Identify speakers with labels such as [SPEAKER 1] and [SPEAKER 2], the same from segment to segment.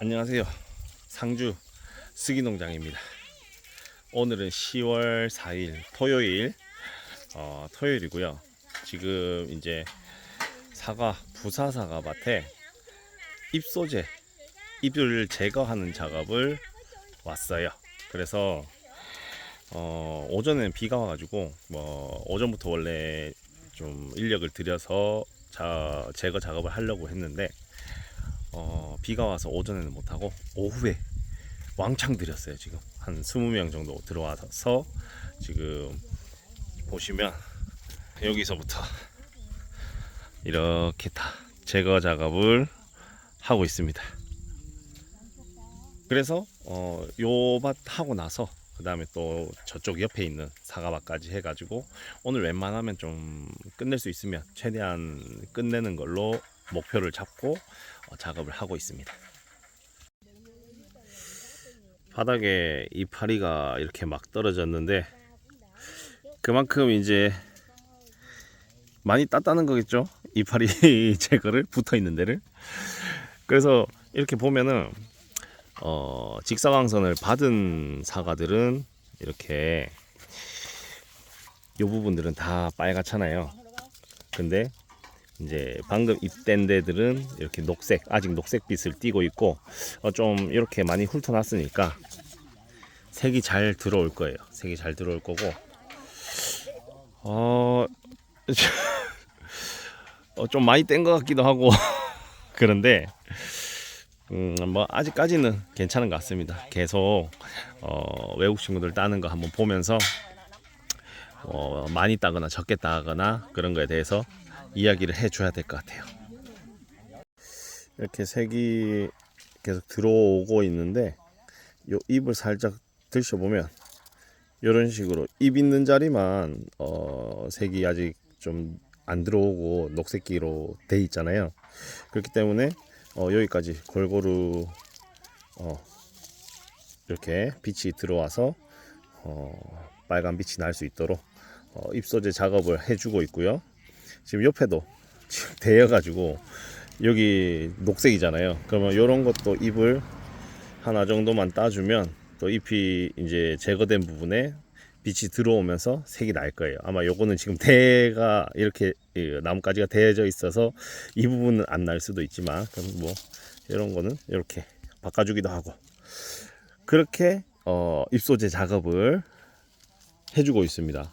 [SPEAKER 1] 안녕하세요. 상주 스기농장입니다. 오늘은 10월 4일 토요일, 어, 토요일이고요. 지금 이제 사과 부사 사과 밭에 잎소재, 잎을 제거하는 작업을 왔어요. 그래서 어, 오전에는 비가 와가지고 뭐 오전부터 원래 좀 인력을 들여서 자, 제거 작업을 하려고 했는데 어, 비가 와서 오전에는 못하고 오후에 왕창 들였어요 지금. 한 20명 정도 들어와서 지금 보시면 여기서부터 이렇게 다 제거 작업을 하고 있습니다. 그래서 어, 요밭 하고 나서 그 다음에 또 저쪽 옆에 있는 사과밭까지 해가지고 오늘 웬만하면 좀 끝낼 수 있으면 최대한 끝내는 걸로 목표를 잡고 어, 작업을 하고 있습니다. 바닥에 이 파리가 이렇게 막 떨어졌는데 그만큼 이제 많이 땄다는 거겠죠? 이 파리 제거를 붙어 있는 데를. 그래서 이렇게 보면은 어, 직사광선을 받은 사과들은 이렇게 이 부분들은 다 빨갛잖아요. 근데 이제 방금 입된 데들은 이렇게 녹색 아직 녹색빛을 띠고 있고 어, 좀 이렇게 많이 훑어놨으니까 색이 잘 들어올 거예요. 색이 잘 들어올 거고 어, 어, 좀 많이 뗀 것 같기도 하고 그런데 음, 뭐 아직까지는 괜찮은 것 같습니다. 계속 어, 외국 친구들 따는 거 한번 보면서 어, 많이 따거나 적게 따거나 그런 거에 대해서 이야기를 해줘야 될 것 같아요. 이렇게 색이 계속 들어오고 있는데 요 잎을 살짝 드셔보면 이런 식으로 잎 있는 자리만 어, 색이 아직 좀 안 들어오고 녹색기로 돼 있잖아요. 그렇기 때문에 어, 여기까지 골고루 어, 이렇게 빛이 들어와서 어, 빨간 빛이 날 수 있도록 어, 잎소재 작업을 해주고 있고요. 지금 옆에도 지금 데여가지고 여기 녹색이잖아요. 그러면 이런 것도 잎을 하나 정도만 따주면 또 잎이 이제 제거된 부분에 빛이 들어오면서 색이 날 거예요. 아마 요거는 지금 대가 이렇게 이 나뭇가지가 대져 있어서 이 부분은 안 날 수도 있지만 그럼 뭐 이런 거는 이렇게 바꿔주기도 하고 그렇게 어, 잎소재 작업을 해주고 있습니다.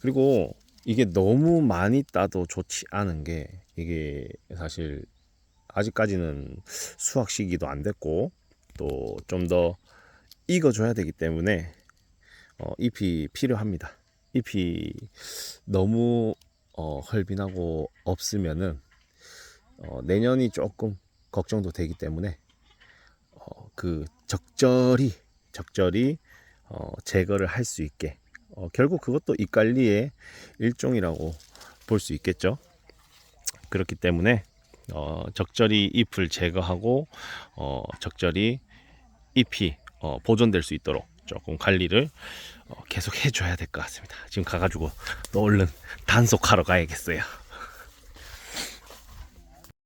[SPEAKER 1] 그리고 이게 너무 많이 따도 좋지 않은 게 이게 사실 아직까지는 수확 시기도 안 됐고 또 좀 더 익어줘야 되기 때문에 어, 잎이 필요합니다. 잎이 너무 어, 헐빈하고 없으면은 어, 내년이 조금 걱정도 되기 때문에 어, 그 적절히 적절히 어, 제거를 할 수 있게 어, 결국 그것도 잎 관리의 일종이라고 볼 수 있겠죠. 그렇기 때문에 어, 적절히 잎을 제거하고 어, 적절히 잎이 어, 보존될 수 있도록 조금 관리를 어, 계속 해줘야 될 것 같습니다. 지금 가가지고 또 얼른 단속하러 가야겠어요.